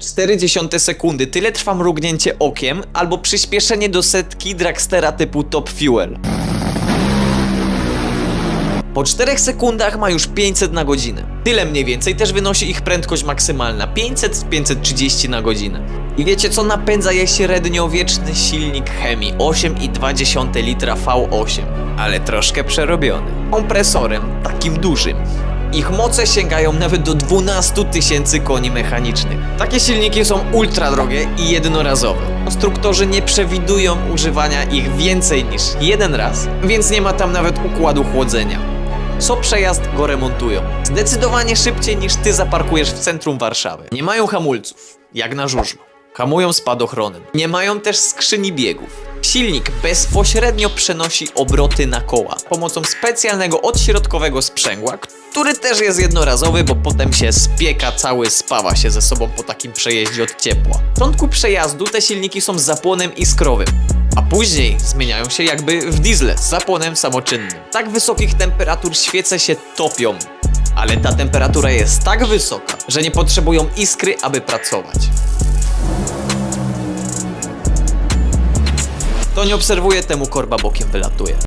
0,4 sekundy, tyle trwa mrugnięcie okiem, albo przyspieszenie do setki dragstera typu Top Fuel. Po 4 sekundach ma już 500 na godzinę. Tyle mniej więcej też wynosi ich prędkość maksymalna 500-530 na godzinę. I wiecie co napędza je średniowieczny silnik chemii 8,2 litra V8, ale troszkę przerobiony. Kompresorem takim dużym. Ich moce sięgają nawet do 12 tysięcy koni mechanicznych. Takie silniki są ultra drogie i jednorazowe. Konstruktorzy nie przewidują używania ich więcej niż jeden raz, więc nie ma tam nawet układu chłodzenia. Co przejazd go remontują. Zdecydowanie szybciej niż ty zaparkujesz w centrum Warszawy. Nie mają hamulców, jak na żużlu. Hamują spadochronem. Nie mają też skrzyni biegów. Silnik bezpośrednio przenosi obroty na koła pomocą specjalnego odśrodkowego sprzęgła, który też jest jednorazowy, bo potem się spieka cały, spawa się ze sobą po takim przejeździe od ciepła. W początku przejazdu te silniki są z zapłonem iskrowym, a później zmieniają się jakby w diesle z zapłonem samoczynnym. Tak wysokich temperatur świece się topią, ale ta temperatura jest tak wysoka, że nie potrzebują iskry, aby pracować. To nie obserwuje, temu korba bokiem wylatuje.